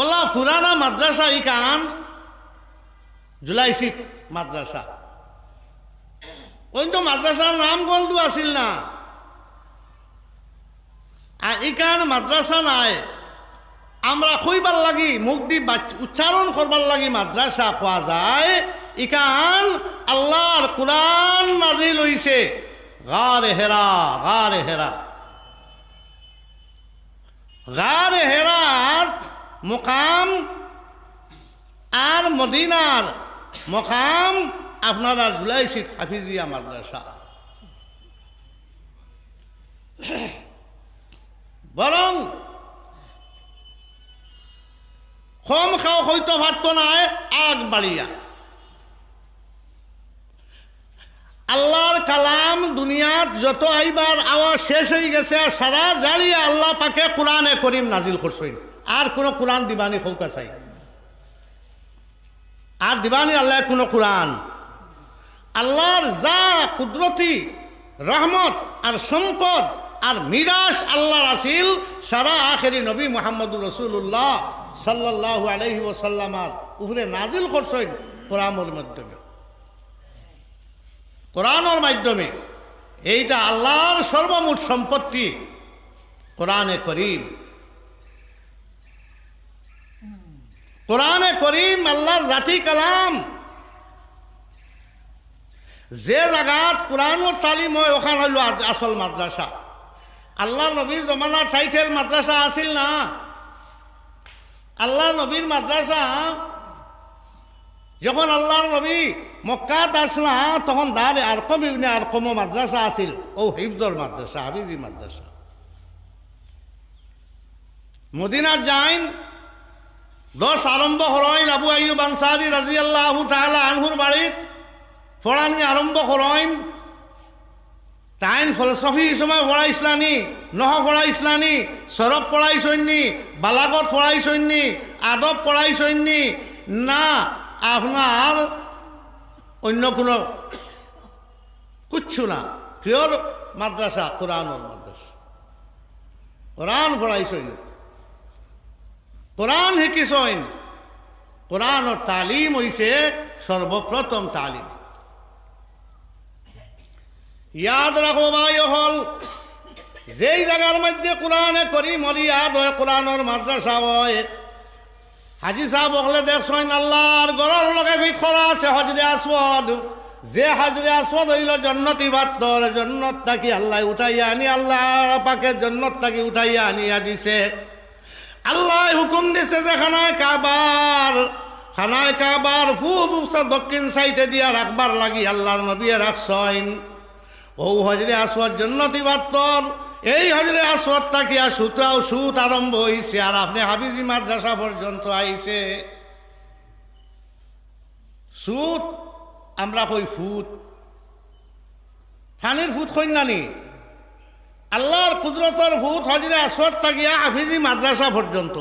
OLA ফুরানা মাদ্রাসা ই ইকান জুলাইশিত মাদ্রাসা। কিন্তু মাদ্রাসার নাম কোনটো আছিল না? আর ইকান মাদ্রাসা নাই। আমরা কইবার লাগি মুখ দি উচ্চারণ করবার লাগি মাদ্রাসা কোয়া যায়। ইকান আল্লাহর কোরআন নাজিল হইছে গারে হেরা গারে হেরা গারে হেরার মোকাম আর মদিনার মকাম আপনারা জুলাইশিত হাফিজিয়া মাদ্রাসা। বরং কম খাও, হয়তো ভাবতো নাই, আগ বাড়িয়া। আল্লাহর কালাম দুনিয়াত যত আইবার আওয়াজ শেষ হয়ে গেছে সারা জালিয়া আল্লাহ পাকে কোরআনে করিম নাজিল করছই আর কোনো কোরআন দিবানি হৌকা চাই। আর দিবানি আল্লাহ কোনো কোরআন। আল্লাহর যা কুদরতি রহমত আর সম্পদ আর মিরাস আল্লাহর আসিল, সারা আখেরি নবী মোহাম্মদুর রসুল্লাহ সাল্লাহ আলহি ওসাল্লামার উপরে নাজিল করছেন কোরআনের মাধ্যমে। কোরআনের মাধ্যমে এইটা আল্লাহর সর্বমোট সম্পত্তি কোরআনে করিম। কোরআনে করিম, আল্লাহর জাতি কালাম। যে জায়গাত কোরআনের তালিম হয়, ওখান হইল আসল মাদ্রাসা। আল্লাহ নবীর জমানার টাইটেল মাদ্রাসা আছিল না। আল্লাহ নবীর মাদ্রাসা, যখন আল্লাহ নবী মক্কাত আসলা, তখন দারে আরকম ইবনে আরকম মাদ্রাসা আছিল। ও হিফজর মাদ্রাসা হাবিজি মাদ্রাসা। মদিনার যাইন দশ আরম্ভ হরইন আবু আইয়ুব আনসারি রাজি আল্লাহ তাহলা আনহুর বাড়িত। ফড়ানি আরম্ভ হরইন তাইন ফলসফি সময় পড়াইছিলানি নহ পড়াইছিলানি সরব পড়াইছইনি বালাগত পড়াইছইনি আদব পড়াইছইনি না আপনার অন্য কোনো কুচ্ছু না। পিওর মাদ্রাসা কোরআনের মাদ্রাসা। কোরআন পড়াইছইনি কোরআন শিকিছইন কোরআনের তালিম হইছে সর্বপ্রথম তালিম। ইয়াদ রাখো ভাই হল, যেই জায়গার মধ্যে কোরআনে করি মরি ইয়াদ হয়, কোরআনের মাদ্রাসা হয়, হাজি সাহেব বকলে দেখছেন আল্লাহর গরর লগে ভিত করা আছে হজরে আসওয়াদ। যে হাজরে আসওয়াদ হইল জন্নতি বাত্তর জন্নত তাকি আল্লাহ উঠাইয়া আনি, আল্লাহ পাকে জন্নত তাকি উঠাইয়া আনিয়া দিছে। আল্লাহ হুকুম দিছে যে খানায় কাবার খানায় কাবার খুব দক্ষিণ সাইডে দিয়া রাখবার লাগি আল্লাহর নবী রাখছেন। ও হজরে আসওয়ার জন্য তিবাত্তর এই হজরে আসওয়ার তাকিয়া সুতরাও সুত আরম্ভ হইছে আর আপনি হাবিজি মাদ্রাসা পর্যন্ত আইছে। সুত, আমরা কই ফুত? ফানির ফুত কই নানি আল্লাহর কুদরতর ভূত হজরে আসওয়াত তাকিয়া হাফিজি মাদ্রাসা পর্যন্ত।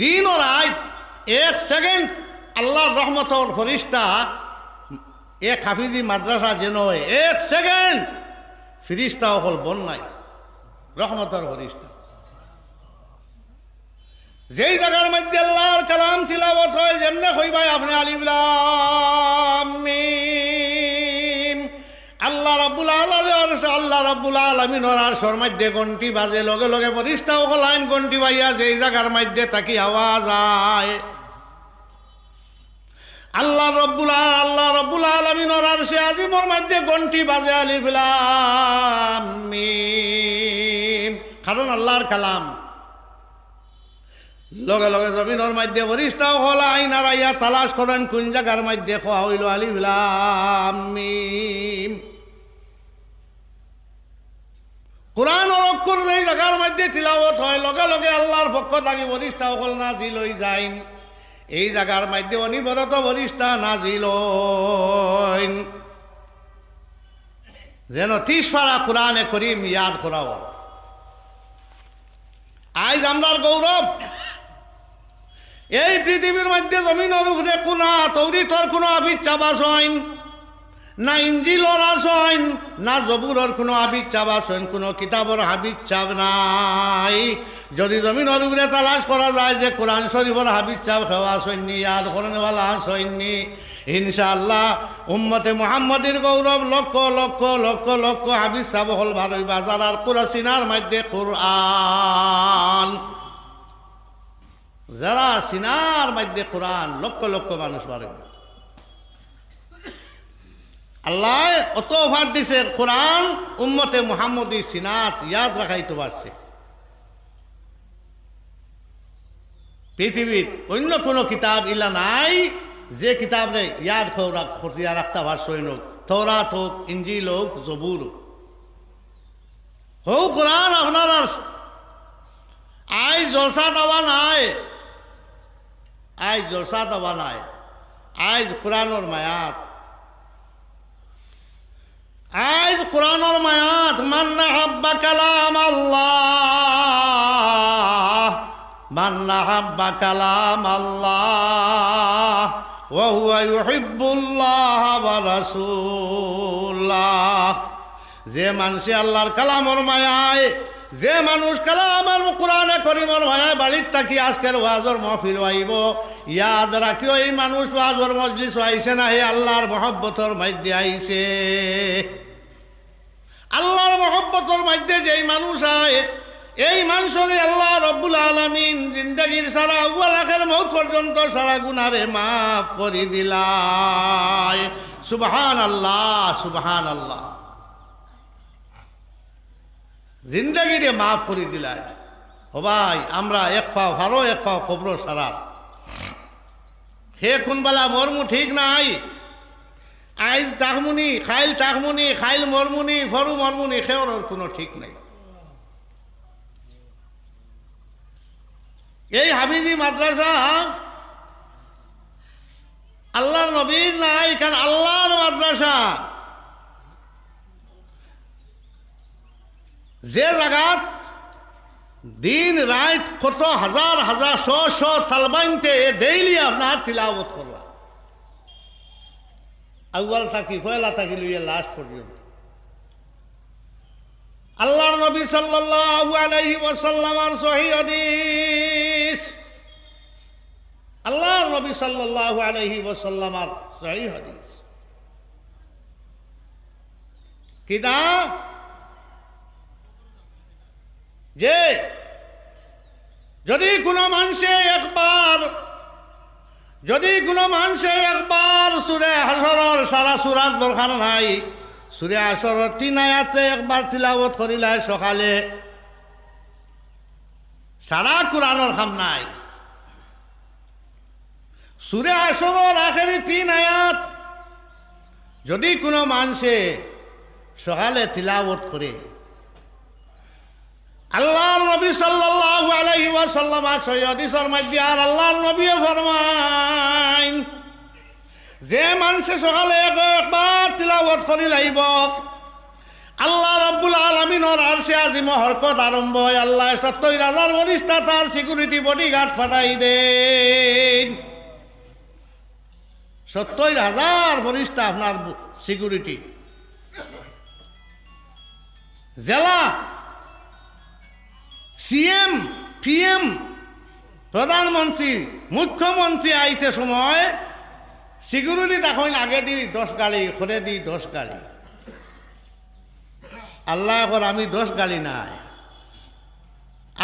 দিন ও রাত, এক সেকেন্ড আল্লাহর রহমতর ফরিস্তা এক হাফিজি মাদ্রাসা যেন এক সেকেন্ড ফিরিস্তা অকল বন নাই রহমতর ফরিস্তা। যেই জায়গার মধ্যে আল্লাহর কালাম তিলাবত হয়, যেমনে কইবাই আপনি আলিবুলাম রাব্বুল আলামিন আল্লাহ রাব্বুল আলামিনের আরশের মধ্যে ঘন্টি বাজে, লগে লগে ফরিস্তা অকল আইন ঘন্টি বাইয়া যেই জায়গার মধ্যে তাকি আওয়াজ আয়। আল্লাহ রব্বুল আল্লাহ রব্বুল আলমিনর আর সে আজিমর মধ্যে গন্টি বাজে আলি ফিলাম কারণ আল্লাহর কালাম। লগে লগে জমিনের মধ্যে বরিষ্ঠাও হল আইন আড়াইয়া তালাশ করেন, কোন জায়গার মধ্যে খোয়া হইল আলি কোরআন অক্ষর যেই জায়গার মধ্যে তিলাবত হয়। লগে লগে আল্লাহর পক্ষ থাকি বরিষ্ঠাও অকল না জিলই যাইন। এই জায়গার মধ্যে অনিবরত বরিষ্ঠা নাজিল যেন তিস পারা কোরআনে করিম ইয়াদ করাও আজ আমরার গৌরব এই পৃথিবীর মধ্যে জমিনের উপরে কোনা তৌরি তোর কোনো আবিচ্ছা বাসইন না ইঞ্জিলর আসন না জবুরর কোনো চাপ আসন কোনো কিতাবর চাপ নাই। যদি জমিনের উপরে তালাশ করা যায় যে কোরআন শরীফর হাবিজ চাপ খাওয়া আসননি, আর করণেওয়ালা আসননি, ইনশাআল্লাহ উম্মতে মোহাম্মদের গৌরব লক্ষ লক্ষ লক্ষ লক্ষ হাবিজ চাপ হল ভালোই। বাজার আর কুরাসিনার মধ্যে কোরআন। যারা সিনার মধ্যে কোরআন, লক্ষ লক্ষ মানুষ পারে আল্লাহ অত ভার দিছে কোরআন উম্মতে মুহাম্মদী সিনাত ইয়াদ রাখাইতে পারছে। পৃথিবীর অন্য কোনো কিতাব ইলা নাই, যে কিতাবে ইয়াদ খতিয়া রাখতে পার সৈনক। থৌরাত হোক ইঞ্জিল হোক, জবুর হোক। হোক কোরআন আপনার আই জলসা দেওয়া নাই। আই জলসা দেওয়া নাই। আই কোরআনর মায়াত। আজ কোরআনর মায়াত মান্না হাব্বা কালাম আল্লাহ মান্না হাব্বা কালাম আল্লাহ وهو يحب الله ورسوله যে মানুষে আল্লাহর কালামর মায়ায় যে মানুষ কালামার কোরআনে করিমর মায়ায় বাড়ির থাকি, আজকের ওয়াজর মহফিল আইব ইয়াদ রাখিও এই মানুষ ওয়াজর মজলিস আইছে না, হে আল্লাহর মহব্বতর মধ্যে আইছে। আল্লাহর মহব্বতর মধ্যে যেই মানুষ আয়, এই মানুষরে আল্লাহ রব্বুল আলমিন জিন্দগির সারা উয়াল আখের মৌত পর্যন্ত সারা গুনারে মাফ করে দিলায়। সুবহান আল্লাহ সুবহান আল্লাহ জিন্দগিরে মাফ করে দিলায়। ও ভাই, আমরা এক পাও ভালো, এক পাও খবর সারা। হে কোনবেলা মর্মু ঠিক নাই? আইল তাকমুনি খাইল তাকমুনি খাইল মরমুনি ফরু মরমুনি খেওর ওর কোনো ঠিক নাই। এই হাবিজি মাদ্রাসা আল্লাহর নবীর নাই, কারণ আল্লাহর মাদ্রাসা যে জায়গাত দিন রাত কত হাজার হাজার শ শ তালবাইনতে ডেইলি আপনার তিলাবত করবা আউয়াল থাকি পয়লা থাকি লইয়া লাস্ট পর্যন্ত আল্লাহর নবী সাল্লাল্লাহু আলাইহি ওয়াসাল্লামার সহিহ হাদিস আল্লাহর নবী সাল্লাল্লাহু আলাইহি ওয়াসাল্লামার সহিহ হাদিস কিদা যে যদি কোনো মানুষে একবার, যদি কোনো মানুষে একবার সুরে হাসরর সারা সুরার দরকার নাই, সুরে হাসরর তিন আয়াতে একবার তিলাবত করিলায় সকালে সারা কোরআনর খাম নাই। সুরে আসরর আখেরি তিন আয়াত যদি কোনো মানুষে সকালে তিলাবত করে আল্লাহর নবী সাল্লাল্লাহু আলাইহি ওয়াসাল্লাম সৈয়দিসর মধ্যে আর আল্লাহর নবীও ফরমাইন, যে মানুষে সকালে একবার তিলাবত করি লাইব, আল্লাহ রব্বুল আলমিনর আর সে আজিম হরকত আরম্ভ হয়, আল্লাহ সত্তর হাজার বরিষ্ঠা তার সিকিউরিটি বডি গার্ড ফাটাই দেন। সত্তর হাজার বরিষ্ঠা আপনার সিকিউরিটি জেলা সিএম, পিএম, প্রধানমন্ত্রী, মুখ্যমন্ত্রী আইতে সময় সিকিউরিটি তখন আগে দি দশ গাড়ি করে দি দশ গাড়ি আল্লাহ এখন আমি দশ গাড়ি নাই।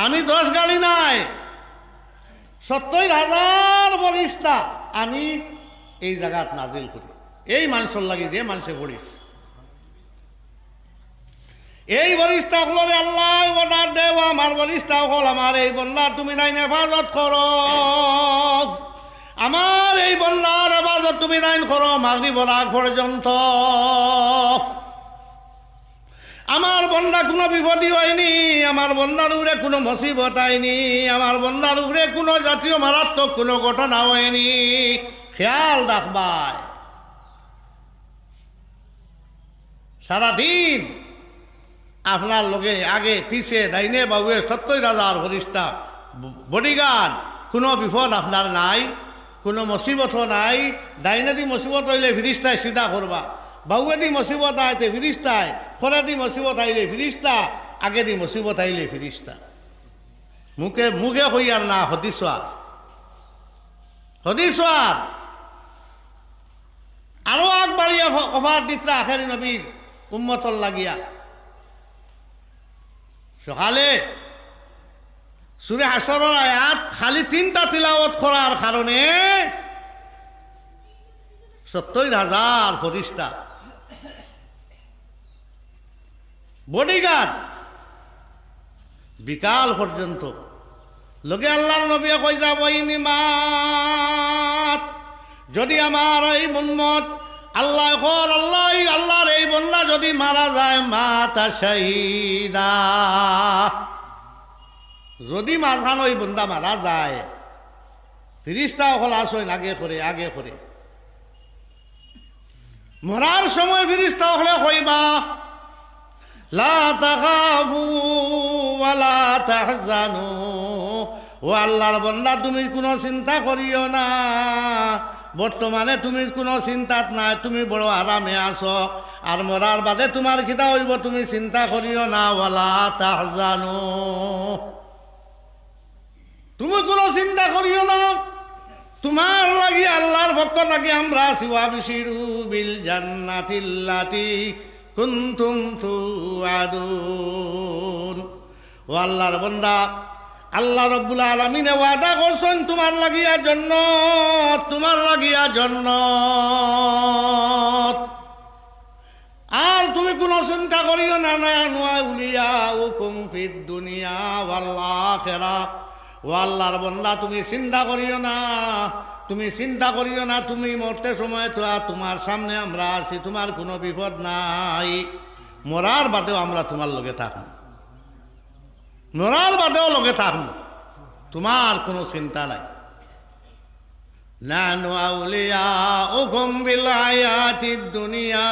আমি দশ গাড়ি নাই। সত্তর হাজার বরিষ্ঠা, আমি এই জায়গাত নাজিল করি। এই মানুষের লাগি যে মানুষে পড়িস এই বলিষ্ঠা হলে আল্লাহ অর্ডার দেব, আমার বলিষ্ঠা হল আমার এই বন্যার তুমি নাই হেফাজত করো। আমার এই বন্যার হেফাজত তুমি নাইন করো মাগরি বরাক পর্যন্ত। আমার বন্যা কোনো বিপদই হয়নি, আমার বন্যার উপরে কোনো মুসিবত হয়নি আমার বন্যার উপরে কোনো জাতীয় মারাত্মক কোনো ঘটনা হয়নি। খেয়াল রাখবায় সারাদিন আপনার লগে আগে পিছে, ডাইনে বাবুয়ে সত্তর হাজার হরিষ্ঠা বডিগার্ড কোনো বিপদ আপনার নাই, কোনো মুসিবতও নাই। ডাইনে দি মুসিবত হইলে ফিরিস্তায় সিধা করবা। বাউয়ে দি মুসিবত আইতে ফিরিস্তায় খরে দি মুসিবত আইলে ফিরিস্তা, আগে দি মুসিবত আইলে ফিরিস্তা। মুখে মুখে হইয়ার না হদিসার হদিসার আরও। আগবাড়িয়া অভার দিতরা আখেরি নবীর উম্মতর লাগিয়া। সকালে সুরে হাসরের আয়াত খালি তিনটা তিলাওয়াত করার কারণে সত্তর হাজার ফরিস্তা। বডিগার্ড বিকাল পর্যন্ত। লোকে আল্লাহর নবী কই যাব যদি আমার এই মুন্মত আল্লাহ কর, আল্লাহ, আল্লাহর এই বন্যা যদি মারা যায়, মাতা শহীদা। যদি মাঝখান ওই বন্দা মারা যায়, ফিরিস্তা হল আসইন আগে করে আগে করে। মরার সময় ফিরিস্তা হলে কইবা, লা তাখাফু ওয়ালা তাহজানু। ও আল্লাহর বন্দা, তুমি কোনো চিন্তা করিও না। বর্তমানে তুমি কোনো চিন্তাত নাই, তুমি বড় আরামে আছো। আর মরার বাদে তোমার খিদা হইব, তুমি চিন্তা করিও না ওয়ালা তাহজানু। তুমি কোনো চিন্তা করিও না। তোমার লাগি আল্লাহর ভক্ত থাকি আমরা আছি। ওয়াবিশিরু বিল জান্নাতিল্লাতি কুনতুম তুআদুন। ও আল্লাহর বান্দা আল্লাহ রব্বুল আলমিনে ওয়াদা করছেন, তোমার লাগিয়া জন্য তোমার লাগিয়া জন্য আর তুমি কোনো চিন্তা করিও না না, নুয়া উলিয়া ও কুমফির দুনিয়া আল্লাহ খেরা ও আল্লাহর বন্দা, তুমি চিন্তা করিও না, তুমি চিন্তা করিও না, তুমি মরতে সময় তো আর তোমার সামনে আমরা আছি, তোমার কোনো বিপদ নাই। মরার বাদেও আমরা তোমার লগে থাকুন। মরার বাদেও লগে থাকুন তোমার কোনো চিন্তা নাই। নানু আউলিয়া ও গম্বিল আয়াতি দুনিয়া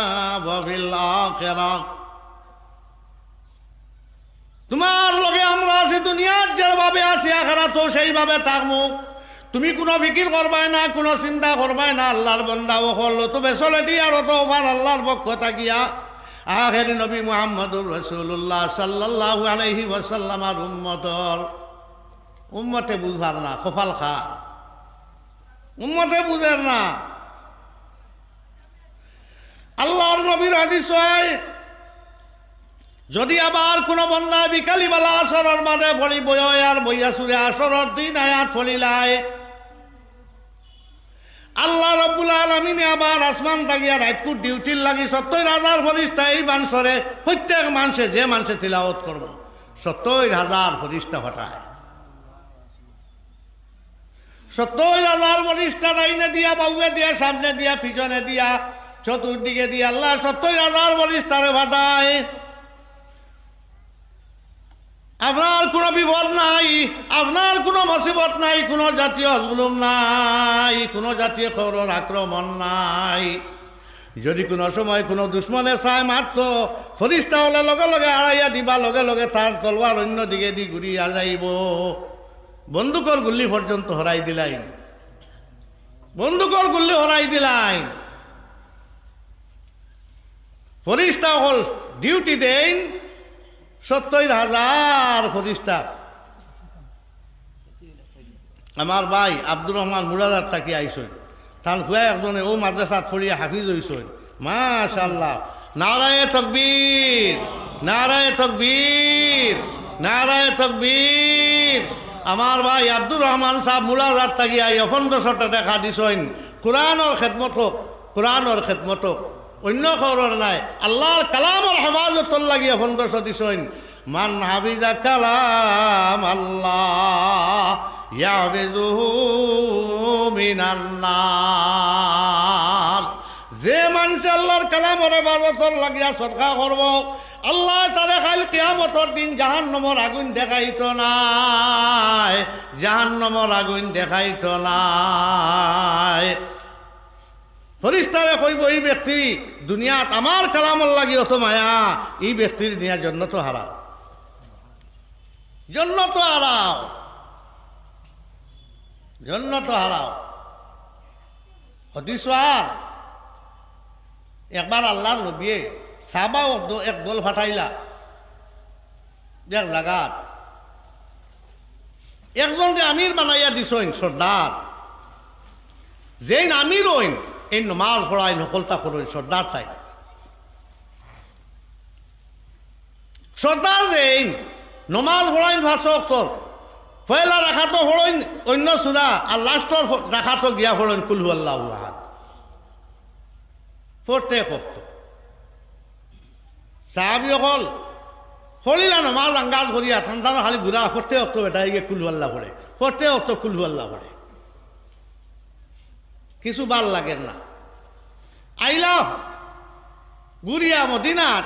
ববিল আখেরা। তোমার লগে আমরা আছি, দুনিয়ার যেভাবে আছি আখারা তো সেইভাবে থাকব। তুমি কোনো ফিকির করবাই না, কোনো চিন্তা করবাই না, আল্লাহর বন্দা ও হল। তো বেসলে দিয়ে আর তো আল্লাহর পক্ষ থাকিয়া আখের নবী মুহাম্মদুর রসুল্লাহ সাল্লাহ আলহি ওয়াসাল্লামার উম্মতর। উম্মতে বুঝবার না কপাল খা উম্মতে বুঝের না। আল্লাহর নবীর হাদিস যদি আবার কোনো বন্দা বিকালিবেলা আসরের বাদে ফলি বয় আর বইয়া সুরে আসরের দিন আয়াত ফলিলায় আল্লাহ রব্বুল আলমিনে আবার আসমান তাগিয়া রাইতকুর ডিউটির লাগি সত্তর হাজার ফরিস্তা এই মানুষরে, প্রত্যেক মানুষে যে মানুষে তিলাওত করব সত্তর হাজার ফরিস্তা হটায় সত্তর হাজার ফরিস্তা ডাইনে দিয়া বাউয়ে দিয়া, সামনে দিয়া, পিছনে দিয়া, চতুর্দিকে দিয়া, আল্লাহ সত্তর হাজার ফরিস্তারে ভাটায় আপনার কোনো বিপদ নাই, আপনার কোনো মুসিবত নাই, কোনো জাতীয় জুলুম নাই, কোনো জাতীয় খবরের আক্রমণ নাই। যদি কোনো সময় কোনো দুশ্মনে চাই মারত, ফরিস্তা হলে লগে লগে আড়াইয়া দিবা, লগে লগে তার তলবার অন্য দিকে দি ঘুরিয়া যাইব। বন্দুকর গুল্লি পর্যন্ত হরাই দিলাই বন্দুকর গুল্লি হরাই দিলাই ফরিস্তা হল ডিউটি দেন সত্তর হাজার ফরিস্তা আমার ভাই আব্দুর রহমান মুরাদার তাকি আইসই। তান খুয়া একজনে ও মাদ্রাসাত পড়িয়া হাফিজ হইসই। মাশাল্লাহ নারায় তকবীর নারায় তকবীর নারায় তকবীর। আমার ভাই আব্দুর রহমান সাহ মুলাদার তাকি আই অখণ্ডশটা দেখা দিছইন কোরআনের খেদমত হোক কোরআনের খেদমত হোক। অন্য খবর নাই। আল্লাহর কালামর হেফাজতর লাগিয়ে ফন্দস দিছইন মান হাবিজা কালাম আল্লাহ মিনান্নার যে মানুষ আল্লাহর কালামর হেফাজতর লাগিয়া সরকা করব। আল্লাহ তারে খাইল কিয়ামতর দিন জাহান্নমর আগুন দেখাইত নাই। জাহান্নমর আগুন দেখাইত নাই। ফরিস্তারে কইব, এই ব্যক্তি দুনিয়াত আমার কালামর লাগি অত মায়া, এই ব্যক্তির নিয়া জন্য তো হারা জন্য তো হারাও। জন্য তো হারাও হদিসার একবার আল্লাহর নবিয়ে সাবা এক দল ফাটাইলা। এক জাগাত। একজনকে আমির বানাইয়া দিছইন সর্দার। যেইন আমির হইন এই নমাজ পড়াই নকলতা করইন সর্দার তাই সর্দার যেইন নমাজ পড়াইন ভাষক তোর পয়লা রাখাতো হড়ইন অন্য সুরা আর লাস্টর রাখাতো গিয়া হড়ইন কুলহু আল্লাহ আহাদ। পড়তে কত সাহাবি অকল, হলিলা নমাজ আঙ্গাজ করিয়া ঠান্ডা খালি ঘুরা করতে অক্ত বেটা গিয়ে কুলহু আল্লাহ পড়ে। করতে অক্ত কুলহু আল্লাহ পড়ে। কিছু ভালো লাগেন না। আইলা গুরিয়া মদিনাত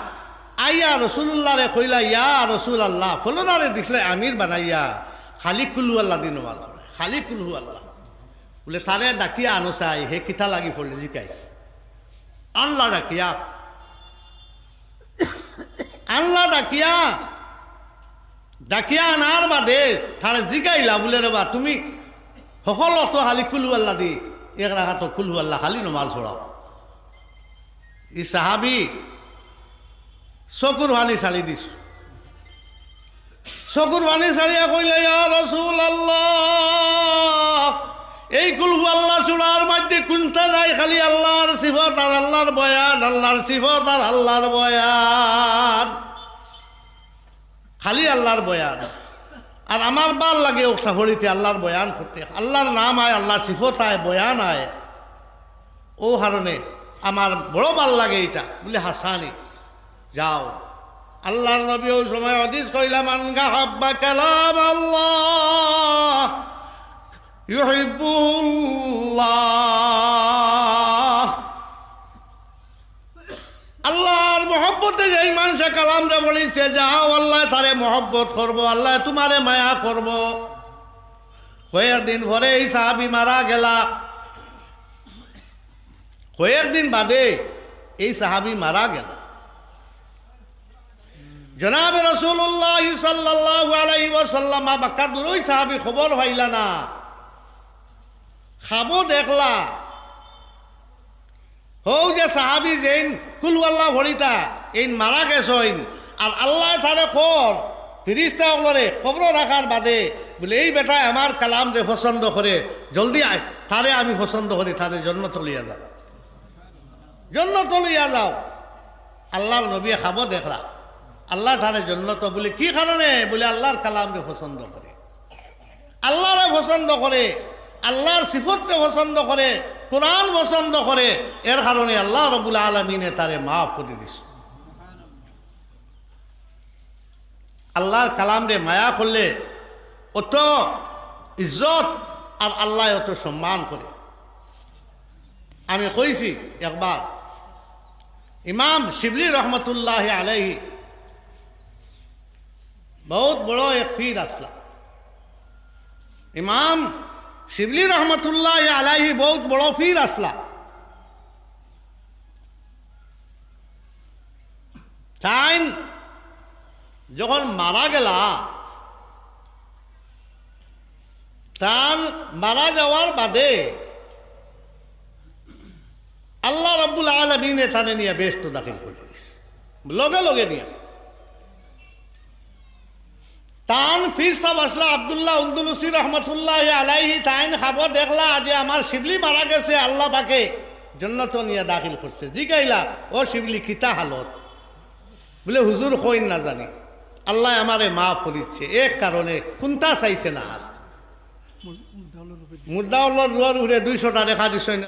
আইয়া রসুল্লাহরে কইলা, ইয়া রসুল আল্লাহ ফলনারে দিছিলে আমির বানাইয়া খালি কুলু আল্লাহ দিন খালি কুলহু আল্লাহ। বলে, তারে ডাকিয়া আনো চাই, হে কিতা লাগি পড়লে জিকাই। আল্লাহ ডাকিয়া। আল্লাহ ডাকিয়া। ডাকিয়া আনার বাদে তারে জিগাইলা বলে, রে বা, তুমি সকল অত খালি কুলু আল্লাহ দি। এক রাখা তো আল্লাহ খালি নমাজ পড়াও ই সাহাবি চকুর ভানি চালি দিছো চকুর ভানি চালিয়া কইলে রসুল আল্লাহ এই কুলহু আল্লাহ চূড়ার মধ্যে কুনতে যায় খালি আল্লাহর সিফত আর আল্লাহর বয়ান, আল্লাহর সিফত আর আল্লাহর বয়ান। খালি আল্লাহর বয়ান। আর আমার ভালো লাগে ওটা হরিতে আল্লাহর বয়ান করতে। আল্লাহর নাম আয়, আল্লাহর সিফত আয়, বয়ান আয়। ও কারণে আমার বড় ভালো লাগে এটা বলে, হাসানি, যাও। আল্লাহর নবী ওই সময় অদিস কইলাম আনগা হাব্বা কালাম আল্লাহ আল্লাহর মহব্বতে যেই মানুষে কালামরে বলিছে, যাও আল্লাহ তারে মহব্বত করব, আল্লাহ তোমারে মায়া করব। কয়েকদিন পরে এই সাহাবি মারা গেলা। কয়েকদিন বাদে এই সাহাবি মারা গেল। জনাব রসুল্লাহ সাল্লাহ সাহাবি খবর পাইলা না? খাব দেখলা। হৌ যে সাহাবি যেইন, কুলওয়াল্লাহ ভরিতা এই মারা গেছইন আর আল্লাহ তারে কর, ফিরিস্তা ওলরে কবর রাখার বাদে বলে, এই বেটা আমার কালাম রে পছন্দ করে, জলদি আয়, তারে আমি পছন্দ করি, তারে জন্ম তলিয়া যাও। জন্ম তলিয়া যাও। আল্লাহর নবী খাব দেখলা। আল্লাহ তারে জন্নত বলে, কি কারণে? বলে, আল্লাহর কালামরে পছন্দ করে। আল্লাহরে পছন্দ করে, আল্লাহর সিফতকে পছন্দ করে কোরআন পছন্দ করে, এর কারণে আল্লাহ রবুল আলমিনে তারে মাফ করে দিস আল্লাহর কালাম রে মায়া করলে অত ইজ্জত আর আল্লাহ অত সম্মান করে। আমি কইছি একবার, ইমাম শিবলি রহমতুল্লাহ আলহি বহুত বড় এক ফির আসলাম। ইমাম শিবলি রহমতুল্লাহ আলাহি বহুত বড় ফির আসলা। টাইম যখন মারা গেল, তার মারা যাওয়ার বাদে আল্লাহ রব্বুল আলমিনে তাদের নিয়ে বেশ তো দাখিল করে দিয়েছে। লগে লগে নিয়ে। তান ফির সাহ আসলা আবদুল্লাহ উন্দুলুসি রহমতুল্লাহ আলাইহি, তাইন খাবর দেখলা যে আমার শিবলি মারা গেছে আল্লাহ পাকে। জন্নত নিয়ে দাখিল করছে। জিগাইলা, ও শিবলি, কিতা হালত? বলে, হুজুর, কইন না জানি। আল্লাহ আমারে মাফ করিচ্ছে। এক কারণে কোনটা চাইছে না আর। মুদ্দা রুয়ার উড়ে দুইশোটা দেখা দিছ